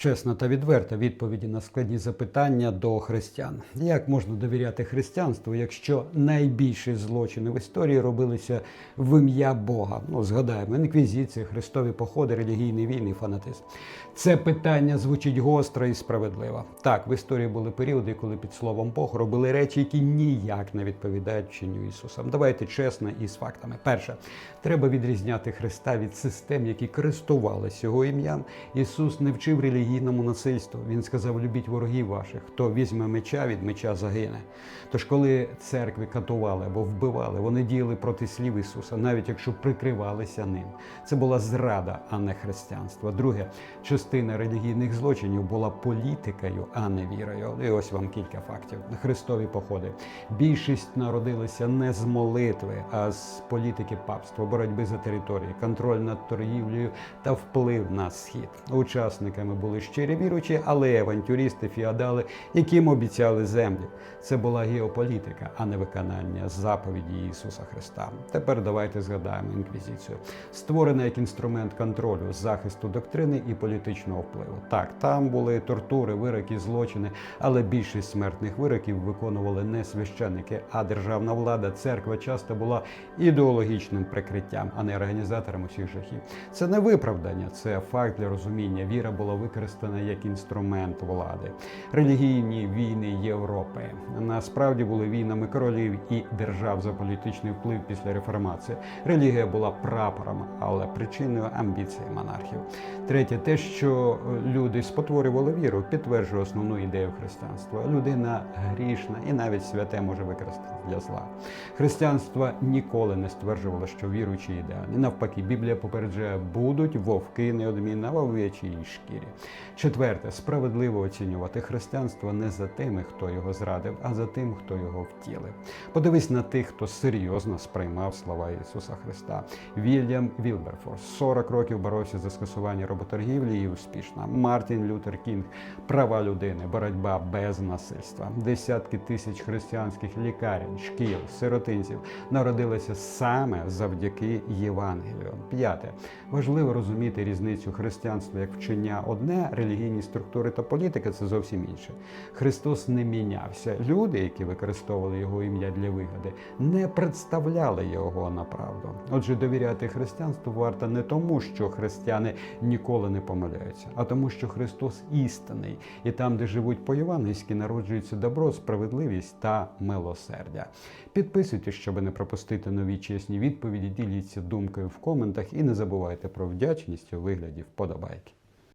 Чесна та відверта відповіді на складні запитання до християн. Як можна довіряти християнству, якщо найбільші злочини в історії робилися в ім'я Бога? Ну, згадаємо, інквізиція, хрестові походи, релігійний війни, фанатизм. Це питання звучить гостро і справедливо. Так, в історії були періоди, коли під словом Бог робили речі, які ніяк не відповідають вченню Ісуса. Давайте чесно і з фактами. Перше, треба відрізняти Христа від систем, які користувалися його ім'ям. Ісус не вчив релігійному насильству. Він сказав: любіть ворогів ваших, хто візьме меча, від меча загине. Тож, коли церкви катували або вбивали, вони діяли проти слів Ісуса, навіть якщо прикривалися ним. Це була зрада, а не християнство. Друге, частина релігійних злочинів була політикою, а не вірою. І ось вам кілька фактів. Христові походи. Більшість народилися не з молитви, а з політики папства, боротьби за території, контроль над торгівлею та вплив на схід. Учасниками були щирі віручі, але авантюристи, феодали, яким обіцяли землі. Це була геополітика, а не виконання заповіді Ісуса Христа. Тепер давайте згадаємо інквізицію, створена як інструмент контролю, захисту доктрини і політичного впливу. Так, там були тортури, вироки, злочини, але більшість смертних вироків виконували не священники, а державна влада. Церква часто була ідеологічним прикриттям, а не організатором усіх жахів. Це не виправдання, це факт для розуміння. Віра була використана як інструмент влади. Релігійні війни Європи насправді були війнами королів і держав за політичний вплив після реформації. Релігія була прапором, але причиною амбіції монархів. Третє, те, що люди спотворювали віру, підтверджує основну ідею християнства. Людина грішна і навіть святе може використати для зла. Християнство ніколи не стверджувало, що віруючі ідеальні. Навпаки, Біблія попереджає, будуть вовки неодмінно в овечій шкірі. Четверте, справедливо оцінювати християнство не за тими, хто його зрадив, а за тим, хто його втілив. Подивись на тих, хто серйозно сприймав слова Ісуса Христа. Вільям Вілберфорс 40 років боровся за скасування роботоргівлі і успішно. Мартін Лютер Кінг права людини, боротьба без насильства. Десятки тисяч християнських лікарень, шкіл, сиротинців народилися саме завдяки Євангелію. П'яте важливо розуміти різницю християнства як вчення одне, релігійні структури та політика це зовсім інше. Христос не мінявся. Люди, які використовували його ім'я для вигоди, не представляли його на правду. Отже, довіряти християнству варто не тому, що християни ніколи не помиляються, а тому, що Христос істинний, і там, де живуть по-євангельськи, народжується добро, справедливість та милосердя. Підписуйтесь, щоб не пропустити нові чесні відповіді. Діліться думкою в коментах і не забувайте про вдячність у вигляді вподобайки.